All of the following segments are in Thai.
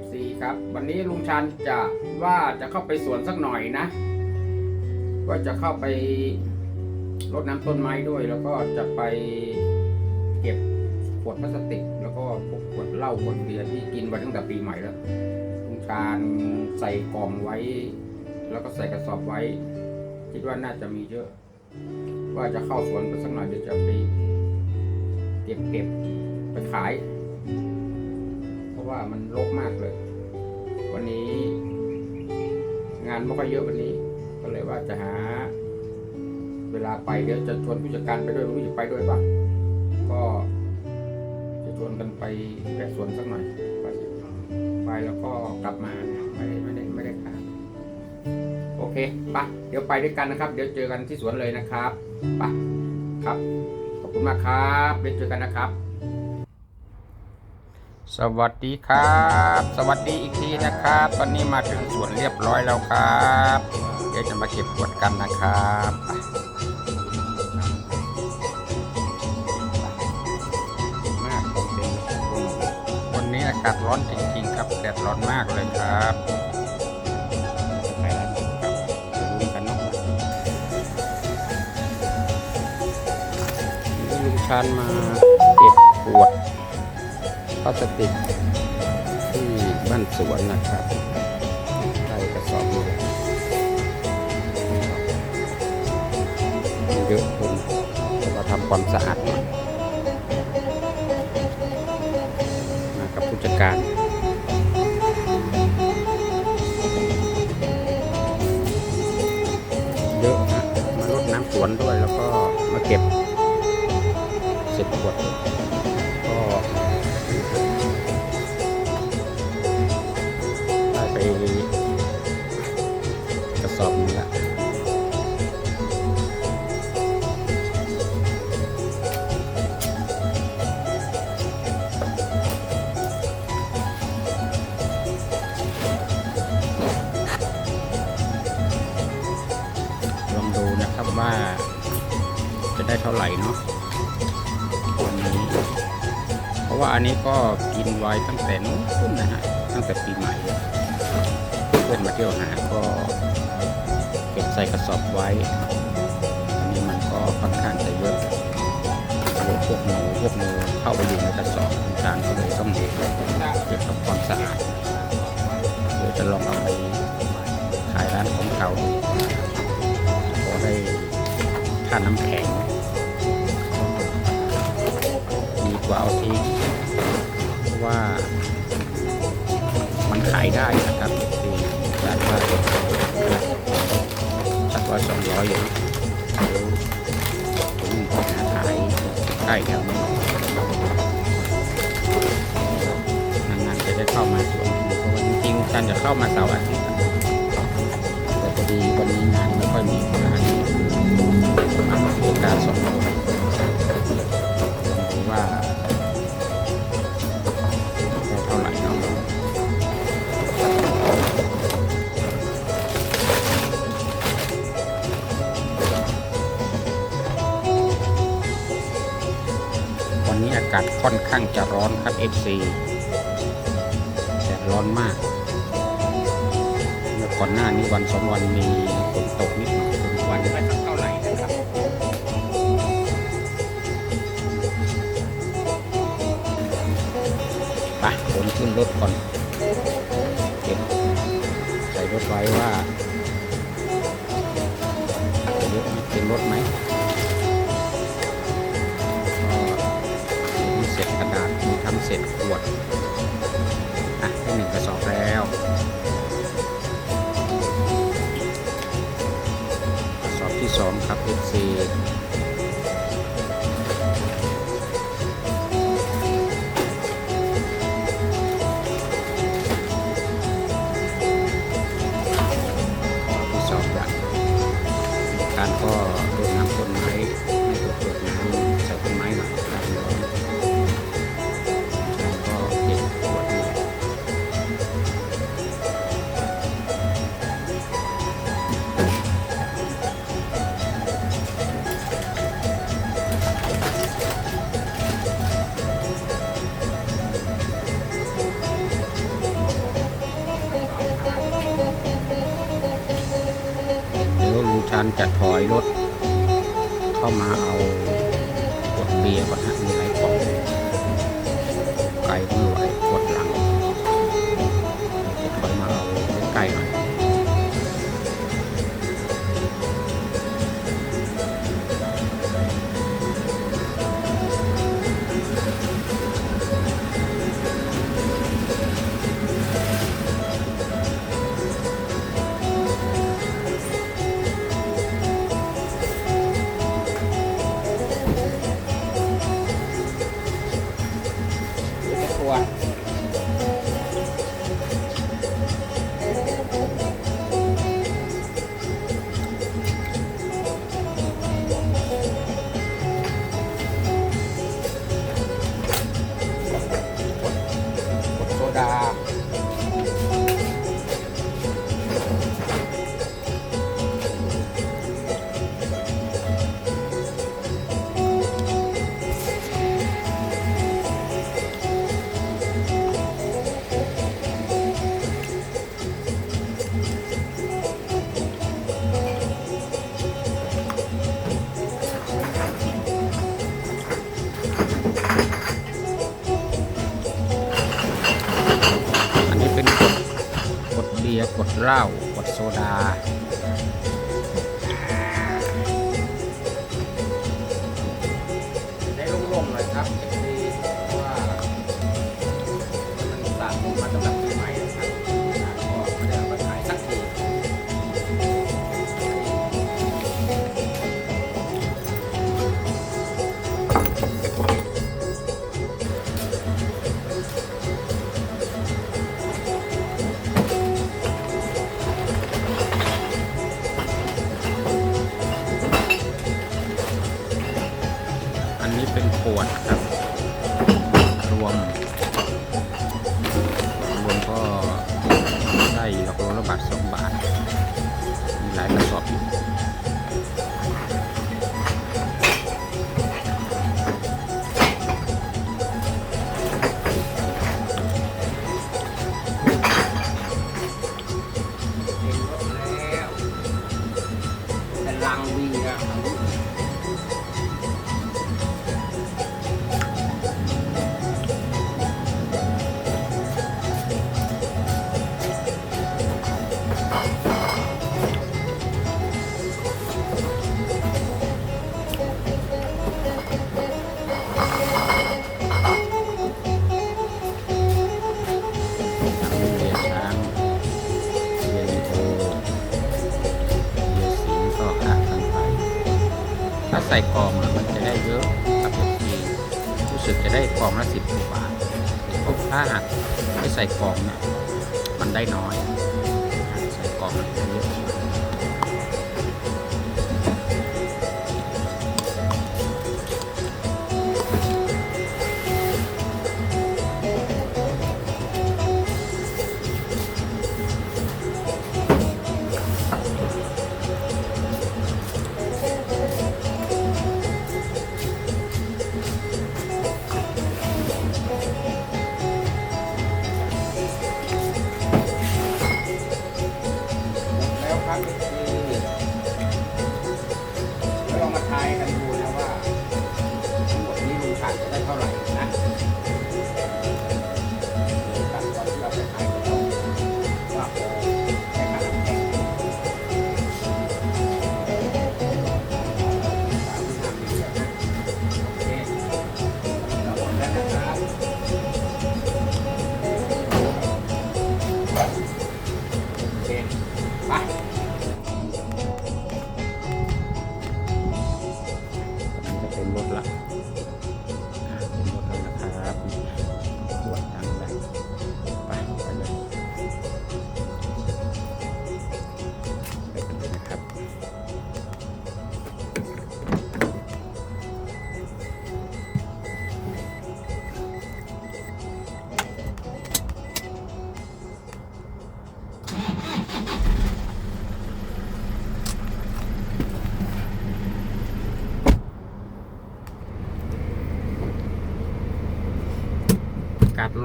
FC ครับ วันนี้ลุงชันจะว่าจะเข้าไปสวนสักหน่อยนะว่าจะเข้าไปรดน้ำต้นไม้ด้วย แล้วก็จะไปเก็บขวดพลาสติก แล้วก็พวกขวดเหล้าขวดเบียร์ที่กินมาตั้งแต่ปีใหม่แล้วลุงชานใส่กล่องไว้ แล้วก็ใส่กระสอบไว้ คิดว่าน่าจะมีเยอะ ว่าจะเข้าสวนไปสักหน่อยเดี๋ยวจะไปเก็บเก็บไปขาย ว่ามันรกมากเลย วันนี้ งานไม่ค่อยเยอะวันนี้ ก็เลยว่าจะหา เวลาไปเดี๋ยวจะชวนผู้จัดการไปด้วยรู้จะไปด้วยป่ะก็จะชวนกันไปแกะสวนสักหน่อยไปไปแล้วก็กลับมาไม่ได้ไม่ได้ไม่ได้ขาดโอเคไปะเดี๋ยวไปด้วยกันนะครับ เดี๋ยวเจอกันที่สวนเลยนะครับไปะครับ ขอบคุณมากครับเดี๋ยวเจอกันนะครับ สวัสดีครับ สวัสดีอีกทีนะครับ ตอนนี้มาถึงสวนเรียบร้อยแล้วครับ เดี๋ยวจะมาเก็บขวดกันนะครับวันนี้อากาศร้อนจริงๆครับแดดร้อนมากเลยครับลุงชานมาเก็บขวด พลาสติกที่บ้านสวนนะครับใส่กระสอบเยอะคนจะมาทำความสะอาดมากับผู้จัดการเยอะนะมารดน้ำสวนด้วยแล้วก็มาเก็บเสร็จขวด อบหนึงละลองดูนะครับว่า จะได้เท่าไหร่เนาะวันนี้ เพราะว่าอันนี้ก็กินไว้ตั้งแต่นู้นนะฮะตั้งแต่ปีใหม่เพื่อนมาเที่ยวหาก็ ใส่กระสอบไว้อันนี้มันก็ค่อนข้างจะเยอะเยพวกหนูพวกหนูเข้าไปอยู่ในกระสอบทางก็เลยต้องเก็บทำความสะอาดเดี๋ยวจะลองเอาไปขายร้านของเขาดูพอได้ค่าน้ำแข็งดีกว่าเอาทิ้งเพราะว่ามันขายได้นะครับที่ร้านว่า ร้อยสองร้อยอย่างเดี๋ยขายใกล้แถวนี้นานๆจะได้เข้ามาสวนจริงๆกันจะเข้ามาเสาร์อาทิตย์แต่พอดีวันนี้งานไม่ค่อยมีงาน 4แต่ร้อนมาก เมื่อก่อนหน้านี้วันสองวันมีฝนตกนิดหน่อยวันไม่เท่าไหร่นะครับไปผมขึ้นรถก่อน เก็บใส่รถไว้ว่าเต็นรถไหม มีทำเศษขวดอะได้หนึ่งกระสอบแล้วกระสอบที่สองครับ FC ยรถ เข้ามาเอาขวดเบียร์ขวดนฮะมีหลายกล่องไกลไม่ไหวขวดหลัง ยร์ดเหล้ากดโซดา ใส่ของเนี่ยมันได้น้อย ใส่กล่องมันเยอะ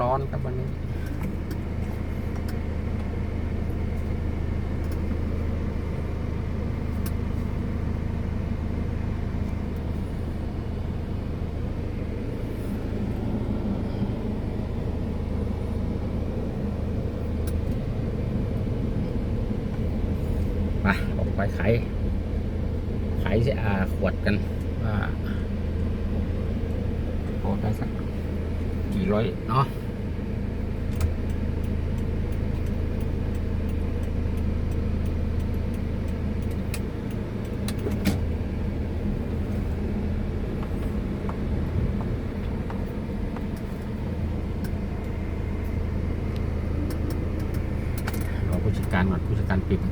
ร้อนครับวันนี้ ไปออกไปไขไขจะอาขวดกันว่าโอได้สักกี่ร้อยเนาะ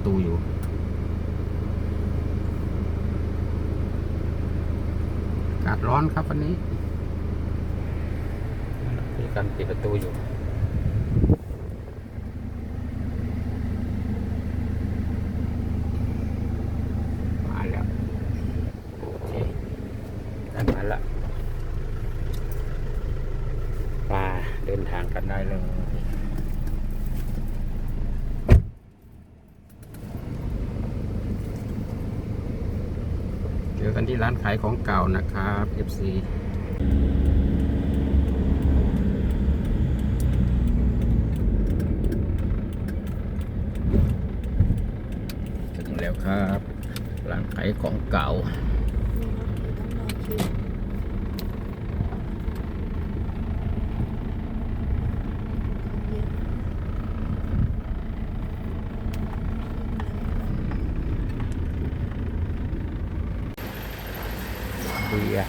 ตูอยู่อากาศร้อนครับวันนี้มีการปิดประตูอยู่ มาแล้ว โอเคได้มาแล้วปลาเดินทางกันได้เลย เจอกันที่ร้าน ขายของเก่านะครับ FC ถึงแล้วครับร้านขายของเก่า เบียร์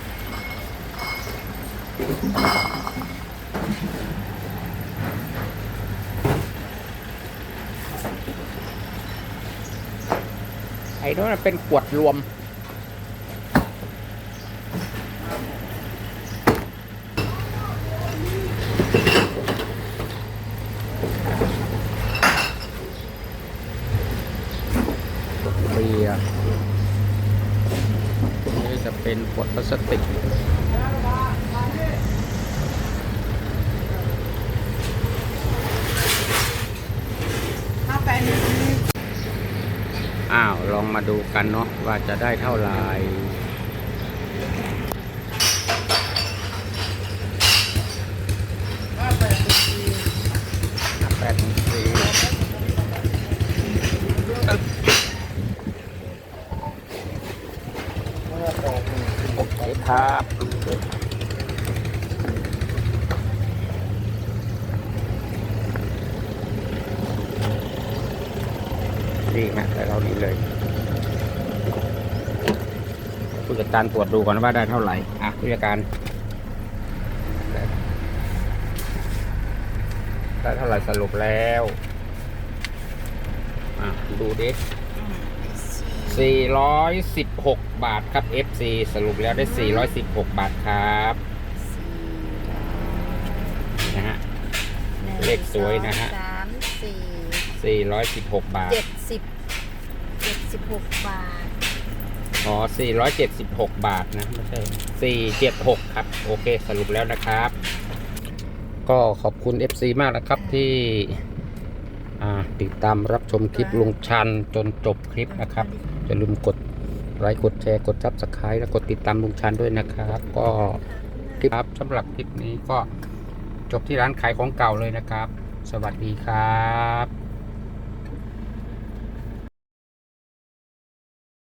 ไอ้นั่นเป็นขวดรวม เบียร์ จะเป็นขวดพลาสติกอ้าว ลองมาดูกันเนาะว่าจะได้เท่าไหร่แปดหนึ่งสี่โอเคครับ นี่ฮะแต่เรานี้เลยผู้ จัดการตรวจดูก่อนว่าได้เท่าไหร่อะผู้จัดการได้เท่าไหร่สรุปแล้วอะดูดิ416 บาทครับ FC สรุปแล้วได้ 416 บาทครับนะฮะเลขสวยนะฮะสามสี่416 บาทเจ็ดสิบเจ็ดสิบหกบาท อ๋อ476 บาทนะ ไม่ใช่ 476 ครับ โอเค สรุปแล้วนะครับ ก็ขอบคุณ FC มากนะครับที่อ่าติดตามรับชมคลิปลุงชันจนจบคลิปนะครับ อย่าลืมกดไลค์กดแชร์กดซับสไครต์และกดติดตามลุงชันด้วยนะครับ ก็คลิปครับสำหรับคลิปนี้ก็จบที่ร้านขายของเก่าเลยนะครับ สวัสดีครับ